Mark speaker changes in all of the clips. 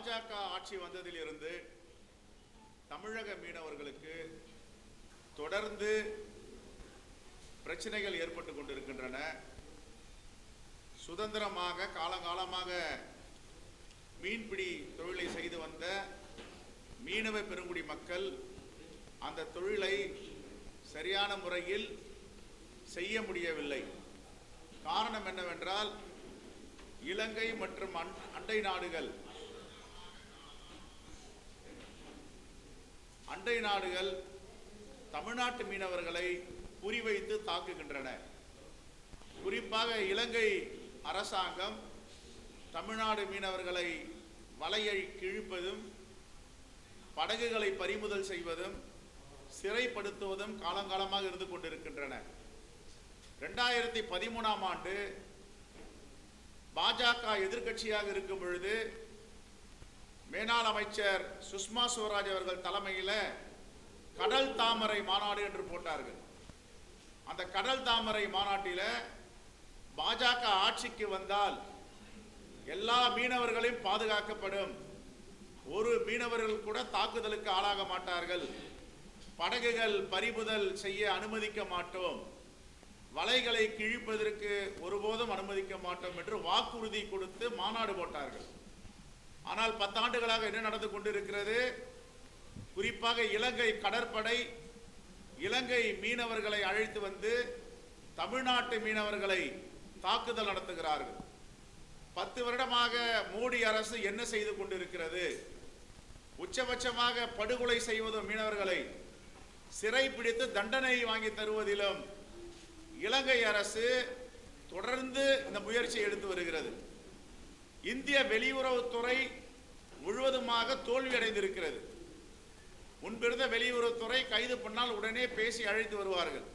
Speaker 1: பாஜக ஆட்சி வந்ததிலிருந்து தமிழக மீனவர்களுக்கு தொடர்ந்து பிரச்சனைகள் ஏற்பட்டு கொண்டிருக்கின்றன. சுதந்திரமாக காலங்காலமாக மீன்பிடி தொழிலை செய்து வந்த மீனவ பெருங்குடி மக்கள் அந்த தொழிலை சரியான முறையில் செய்ய முடியவில்லை. காரணம் என்னவென்றால் இலங்கை மற்றும் அண்டை நாடுகள் அண்டை நாடுகள் தமிழ்நாட்டு மீனவர்களை குறிவைத்து தாக்குகின்றன. குறிப்பாக இலங்கை அரசாங்கம் தமிழ்நாடு மீனவர்களை வலையை கிழிப்பதும் படகுகளை பறிமுதல் செய்வதும் சிறைப்படுத்துவதும் காலங்காலமாக இருந்து கொண்டிருக்கின்றன. ரெண்டாயிரத்தி பதிமூணாம் ஆண்டு பாஜக எதிர்க்கட்சியாக இருக்கும் பொழுது மேனாள் அமைச்சர் சுஷ்மா சுவராஜ் அவர்கள் தலைமையில் கடல் தாமரை மாநாடு என்று போட்டார்கள். அந்த கடல் தாமரை மாநாட்டில் பாஜக ஆட்சிக்கு வந்தால் எல்லா மீனவர்களையும் பாதுகாக்கப்படும். ஒரு மீனவர்கள் கூட தாக்குதலுக்கு ஆளாக மாட்டார்கள். படகுகள் பறிமுதல் செய்ய அனுமதிக்க மாட்டோம். வலைகளை கிழிப்பதற்கு ஒருபோதும் அனுமதிக்க மாட்டோம் என்று வாக்குறுதி கொடுத்து மாநாடு போட்டார்கள். ஆனால் பத்தாண்டுகளாக என்ன நடந்து கொண்டிருக்கிறது? குறிப்பாக இலங்கை கடற்படை இலங்கை மீனவர்களை அழைத்து வந்து தமிழ்நாட்டு மீனவர்களை தாக்குதல் நடத்துகிறார்கள். பத்து வருடமாக மோடி அரசு என்ன செய்து கொண்டிருக்கிறது? உச்சபட்சமாக படுகொலை செய்வதும் மீனவர்களை சிறை பிடித்து தண்டனை வாங்கி தருவதிலும் இலங்கை அரசு தொடர்ந்து இந்த முயற்சியை எடுத்து வருகிறது. இந்திய வெளியுறவுத்துறை முழுவதுமாக தோல்வி அடைந்திருக்கிறது முன்பிருந்த வெளியுறவுத்துறை கைது பண்ணால் உடனே பேசி அழைத்து வருவார்கள்.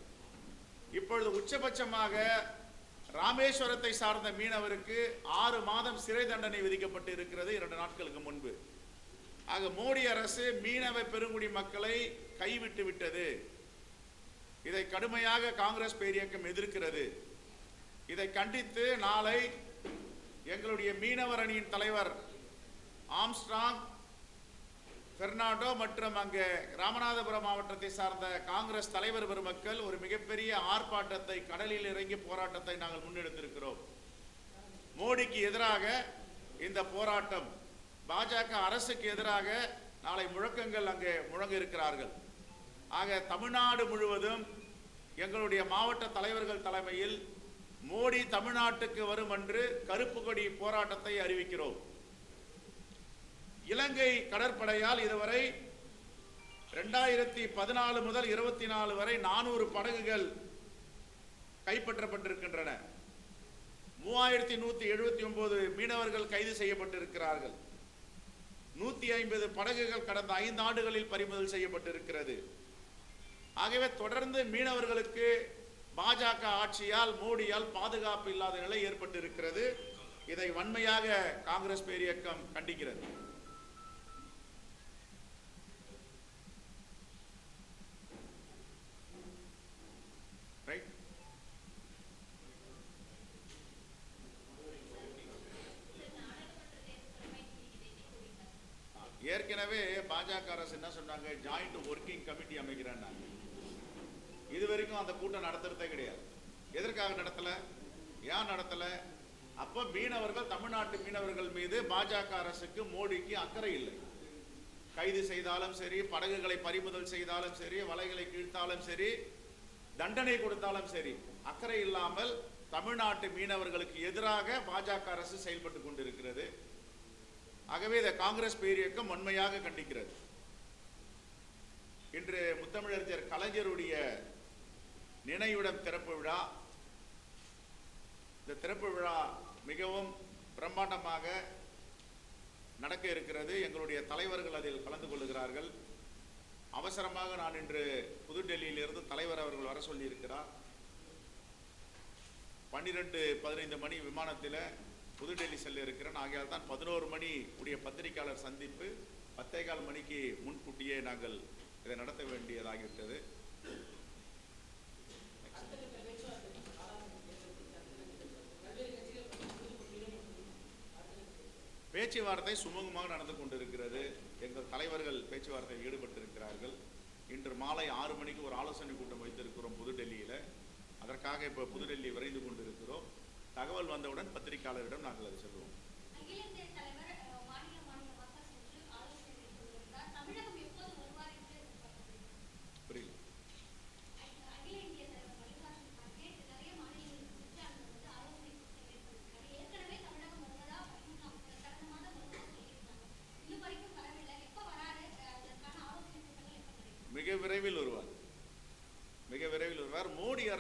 Speaker 1: இப்பொழுது உச்சபட்சமாக ராமேஸ்வரத்தை சார்ந்த மீனவருக்கு ஆறு மாதம் சிறை தண்டனை விதிக்கப்பட்டு இருக்கிறது இரண்டு நாட்களுக்கு முன்பு. ஆக மோடி அரசு மீனவ பெருங்குடி மக்களை கைவிட்டு விட்டது. இதை கடுமையாக காங்கிரஸ் பேரியக்கம் எதிர்க்கிறது. இதை கண்டித்து நாளை எங்களுடைய மீனவர் அணியின் தலைவர் ஆம்ஸ்ட்ராங் பெர்னாண்டோ மற்றும் அங்கே ராமநாதபுரம் மாவட்டத்தை சார்ந்த காங்கிரஸ் தலைவர் பெருமக்கள் ஒரு மிகப்பெரிய ஆர்ப்பாட்டத்தை கடலில் இறங்கி போராட்டத்தை நாங்கள் முன்னெடுத்திருக்கிறோம். மோடிக்கு எதிராக இந்த போராட்டம் பாஜக அரசுக்கு எதிராக நாளை முழக்கங்கள் அங்கே முழங்க இருக்கிறார்கள். ஆக தமிழ்நாடு முழுவதும் எங்களுடைய மாவட்ட தலைவர்கள் தலைமையில் மோடி தமிழ்நாட்டுக்கு வரும் என்று கருப்பு கொடி போராட்டத்தை அறிவிக்கிறோம். இலங்கை கடற்படையால் இதுவரை ரெண்டாயிரத்தி பதினாலு முதல் இருபத்தி நாலு வரை நானூறு படகுகள் கைப்பற்றப்பட்டிருக்கின்றன. மூவாயிரத்தி நூற்றி எழுபத்தி ஒன்பது மீனவர்கள் கைது செய்யப்பட்டிருக்கிறார்கள். நூற்றி ஐம்பது படகுகள் கடந்த ஐந்து ஆண்டுகளில் பறிமுதல் செய்யப்பட்டிருக்கிறது. ஆகவே தொடர்ந்து மீனவர்களுக்கு பாஜக ஆட்சியால் மோடியால் பாதுகாப்பு இல்லாத நிலை ஏற்பட்டிருக்கிறது. இதை வன்மையாக காங்கிரஸ் பேரியக்கம் கண்டிக்கிறது. பாஜக அரசு என்ன சொன்னாங்க? ஜாயிண்ட் ஒர்க்கிங் கமிட்டி அமைக்கிறேன்னா இது வரைக்கும் அந்த கூட்டம் நடத்துறதே கிடையாது. எதற்காக நடத்தல? ஏன் நடத்தல? அப்ப மீனவர்கள் தமிழ்நாட்டு மீனவர்கள் மீது பாஜக அரசுக்கு மோடிக்கு அக்கறை இல்லை. கைது செய்தாலும் சரி படகுகளை பறிமுதல் செய்தாலும் சரி வலைகளை கீழ்த்தாலும் சரி தண்டனை கொடுத்தாலும் சரி அக்கறை இல்லாமல் தமிழ்நாட்டு மீனவர்களுக்கு எதிராக பாஜக அரசு செயல்பட்டு கொண்டிருக்கிறது. ஆகவே இதை காங்கிரஸ் பேரியக்கம் வன்மையாக கண்டிக்கிறது. இன்று முத்தமிழறிஞர் கலைஞருடைய நினைவிடம் திறப்பு விழா. இந்த திறப்பு விழா மிகவும் பிரம்மாண்டமாக நடக்க இருக்கிறது. எங்களுடைய தலைவர்கள் அதில் கலந்து கொள்ளுகிறார்கள். அவசரமாக நான் இன்று புதுடெல்லியிலிருந்து தலைவர் அவர்கள் வர சொல்லியிருக்கிறார். பன்னிரெண்டு பதினைந்து மணி விமானத்தில் புதுடெல்லி செல்ல இருக்கிறேன். ஆகையால் தான் பதினோரு மணி உடைய பத்திரிகையாளர் சந்திப்பு பத்தேகால் மணிக்கு முன்கூட்டியே நாங்கள் இதை நடத்த வேண்டியதாகிவிட்டது. பேச்சுவார்த்தை சுமூகமாக நடந்து கொண்டிருக்கிறது. எங்கள் தலைவர்கள் பேச்சுவார்த்தையில் ஈடுபட்டிருக்கிறார்கள். இன்று மாலை ஆறு மணிக்கு ஒரு ஆலோசனை கூட்டம் வைத்திருக்கிறோம் புதுடெல்லியில். அதற்காக இப்போ புதுடெல்லி விரைந்து கொண்டிருக்கிறோம். தகவல் வந்தவுடன் பத்திரிகையாளரிடம் நாங்கள் அதை சொல்லுவோம்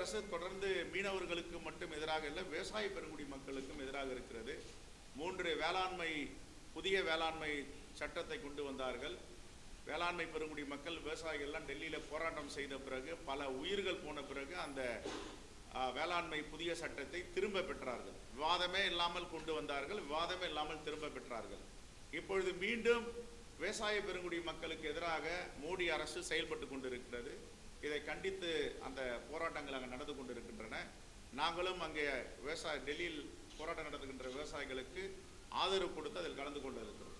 Speaker 1: அரசு தொடர்ந்து மீனவர்களுக்கு மட்டும் எதிராக இல்லை விவசாய பெருங்குடி மக்களுக்கும் எதிராக இருக்கிறது. மூன்று வேளாண்மை புதிய வேளாண்மை சட்டத்தை கொண்டு வந்தார்கள். வேளாண்மை பெருங்குடி மக்கள் விவசாயிகள்லாம் டெல்லியில் போராட்டம் செய்த பிறகு பல உயிர்கள் போன பிறகு அந்த வேளாண்மை புதிய சட்டத்தை திரும்ப பெற்றார்கள். விவாதமே இல்லாமல் கொண்டு வந்தார்கள் விவாதமே இல்லாமல் திரும்ப பெற்றார்கள். இப்பொழுது மீண்டும் விவசாய பெருங்குடி மக்களுக்கு எதிராக மோடி அரசு செயல்பட்டு கொண்டிருக்கிறது. இதை கண்டித்து அந்த போராட்டங்கள் அங்கே நடந்து கொண்டிருக்கின்றன. நாங்களும் அங்கே விவசாய டெல்லியில் போராட்டம் நடத்துகின்ற விவசாயிகளுக்கு ஆதரவு கொடுத்து அதில் கலந்து கொண்டு இருக்கிறோம்.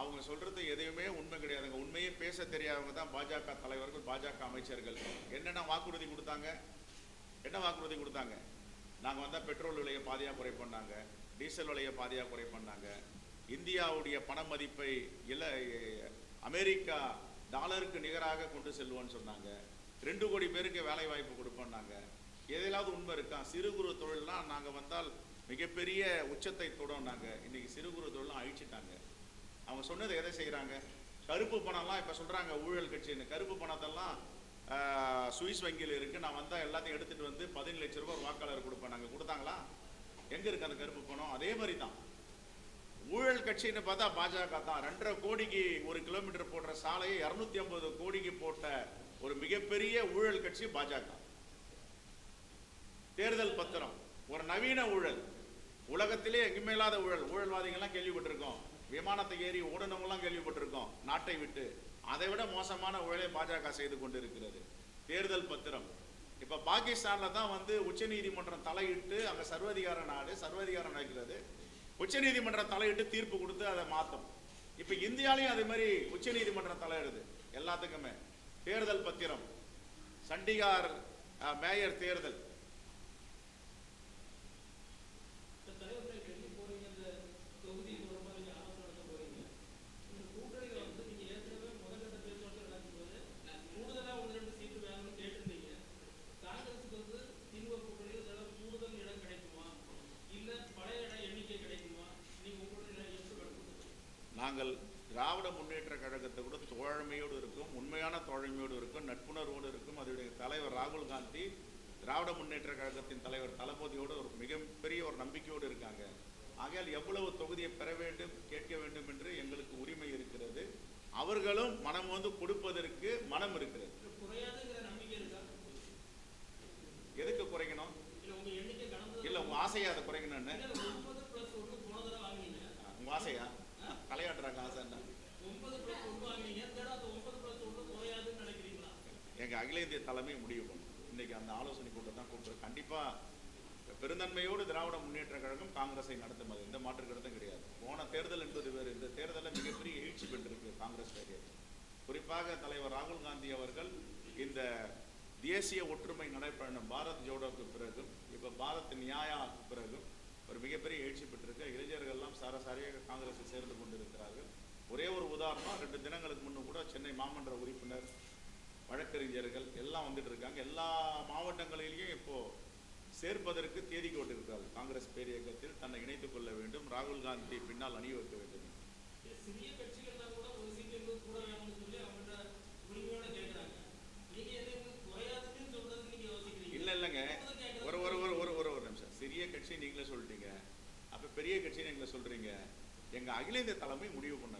Speaker 1: அவங்க சொல்றது எதையுமே உண்மை கிடையாதுங்க. உண்மையே பேச தெரியாதவங்க தான் பாஜக தலைவர்கள் பாஜக அமைச்சர்கள். என்னென்ன வாக்குறுதி கொடுத்தாங்க? என்ன வாக்குறுதி கொடுத்தாங்க? நாங்கள் வந்தால் பெட்ரோல் விலையை பாதியாக குறை பண்ணாங்க டீசல் விலையை பாதியாக குறை பண்ணாங்க இந்தியாவுடைய பண மதிப்பை இல்லை அமெரிக்கா டாலருக்கு நிகராக கொண்டு செல்வோன்னு சொன்னாங்க. ரெண்டு கோடி பேருக்கு வேலை வாய்ப்பு கொடுப்போம்னாங்க. எதையாவது உண்மை இருக்கா? சிறு குறு தொழில்லாம் நாங்கள் வந்தால் மிகப்பெரிய உச்சத்தை தொடும் நாங்கள் இன்னைக்கு சிறு குறு தொழிலாம் அழிச்சிட்டாங்க. அவங்க சொன்னது எதை செய்கிறாங்க கருப்பு பணம்லாம் இப்போ சொல்கிறாங்க ஊழல் கட்சின்னு. கருப்பு பணத்தெல்லாம் சுவிஸ் வங்கியில் இருக்குது நான் வந்தால் எல்லாத்தையும் எடுத்துகிட்டு வந்து பதினஞ்சு லட்ச ரூபாய் வாக்காளர் கொடுப்பேன். நாங்கள் கொடுத்தாங்களா? எங்கே இருக்குது அந்த கருப்பு பணம்? அதே மாதிரி தான் ஊழல் கட்சின்னு பார்த்தா பாஜக தான். ரெண்டரை கோடிக்கு ஒரு கிலோமீட்டர் போடுற சாலையை இரநூத்தி ஐம்பது கோடிக்கு போட்ட ஒரு மிகப்பெரிய ஊழல் கட்சி பாஜக. தேர்தல் பத்திரம். ஒரு நவீன ஊழல். உலகத்திலே எங்குமே இல்லாத ஊழல். ஊழல்வாதிகள்லாம் கேள்விப்பட்டிருக்கோம். விமானத்தை ஏறி ஓடனவங்களாம் கேள்விப்பட்டிருக்கோம். நாட்டை விட்டு. அதை விட மோசமான ஊழலை பாஜக செய்து கொண்டிருக்கிறது. தேர்தல் பத்திரம். இப்ப பாகிஸ்தான்ல தான் வந்து உச்சநீதிமன்றம் தலையிட்டு அங்க சர்வதிகார நாடு சர்வதிகாரம் நடக்கிறது. உச்சநீதிமன்றம் தலையிட்டு தீர்ப்பு கொடுத்து அதை மாத்தும் இப்ப இந்தியாலையும் அதே மாதிரி உச்சநீதிமன்றம் தலையிடுது எல்லாத்துக்குமே. தேர்தல் பத்திரம். சண்டிகார் மேயர் தேர்தல். திராவிட முன்னேற்ற கழகத்தை கூட தோழமையோடு இருக்கும் உண்மையான தோழமையோடு இருக்கும் நட்புணர்வோடு இருக்கும். அதனுடைய தலைவர் ராகுல் காந்தி திராவிட முன்னேற்ற கழகத்தின் தலைவர் தளபதியோடு ஒரு மிகப்பெரிய ஒரு நம்பிக்கையோடு இருக்காங்க. ஆகையால் எவ்வளவு தொகுதியை பெற வேண்டும் கேட்க வேண்டும் என்று எங்களுக்கு உரிமை இருக்கிறது. அவர்களும் மனம் வந்து கொடுப்பதற்கு மனம் இருக்கிறது. எங்க தலைமை முடிவு. பண்ணும் இன்னைக்கு அந்த ஆலோசனை கூட்டம் தான் கூப்பிட்டு கண்டிப்பா பெருந்தன்மையோடு திராவிட முன்னேற்ற கழகம் காங்கிரஸை நடத்தும் அது. எந்த மாற்று கருத்தும் கிடையாது. போன தேர்தல் என்பது வேறு. இந்த தேர்தலில் மிகப்பெரிய எழுச்சி பெற்றிருக்கு காங்கிரஸ் வேரியர் குறிப்பாக தலைவர் ராகுல் காந்தி அவர்கள் இந்த தேசிய ஒற்றுமை நடைபயணம் பாரத் ஜோடோக்கு பிறகும் இப்போ பாரத் நியாயாவுக்கு பிறகும் ஒரு மிகப்பெரிய எழுச்சி பெற்றிருக்க. இளைஞர்கள்லாம் சாரசாரியாக காங்கிரஸில் சேர்ந்து கொண்டிருக்கிறார்கள். ஒரே ஒரு உதாரணம் ரெண்டு தினங்களுக்கு முன்னும் கூட சென்னை மாமன்ற உறுப்பினர் வழக்கறிஞர்கள் எல்லாம் வந்துட்டு இருக்காங்க. எல்லா மாவட்டங்களிலேயும் இப்போ சேர்ப்பதற்கு தேதி போட்டிருக்கிறார்கள் காங்கிரஸ் பேரியக்கத்தில் தன்னை இணைத்துக் கொள்ள வேண்டும். ராகுல் காந்தி பின்னால் அணி வைக்க வேண்டும். இல்ல இல்லைங்க. ஒரு ஒரு ஒரு ஒரு ஒரு ஒரு நிமிஷம். சிறிய கட்சி நீங்களே சொல்லிட்டீங்க. அப்ப பெரிய கட்சி நீங்களே சொல்றீங்க. எங்க அகில இந்திய தலைமை முடிவு பண்ண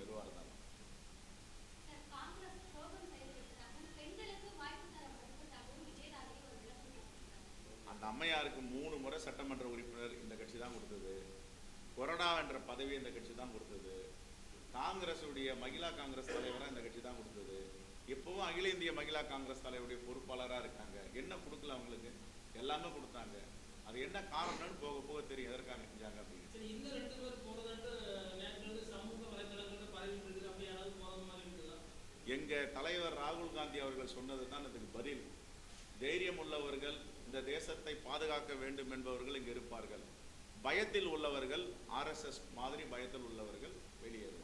Speaker 1: அம்மையாருக்கு மூணு முறை சட்டமன்ற உறுப்பினர் இந்த கட்சி தான் கொடுத்தது. கொறடா என்ற பதவி இந்த கட்சி தான் கொடுத்தது. காங்கிரஸுடைய மகிழா காங்கிரஸ் தலைவராக இந்த கட்சி தான் கொடுத்தது. இப்போவும் அகில இந்திய மகிழா காங்கிரஸ் தலைவருடைய பொறுப்பாளராக இருக்காங்க. என்ன கொடுக்கல அவங்களுக்கு? எல்லாமே கொடுத்தாங்க. அது என்ன காரணம்னு போக போக தெரியும். எதற்காக செஞ்சாங்க அப்படின்னு. எங்க தலைவர் ராகுல் காந்தி அவர்கள் சொன்னது தான் இதுக்கு பதில். தைரியம் உள்ளவர்கள் இந்த தேசத்தை பாதுகாக்க வேண்டும் என்பவர்கள் இங்கு இருப்பார்கள். பயத்தில் உள்ளவர்கள் ஆர்எஸ்எஸ் மாதிரி பயத்தில் உள்ளவர்கள் வெளியேறும்.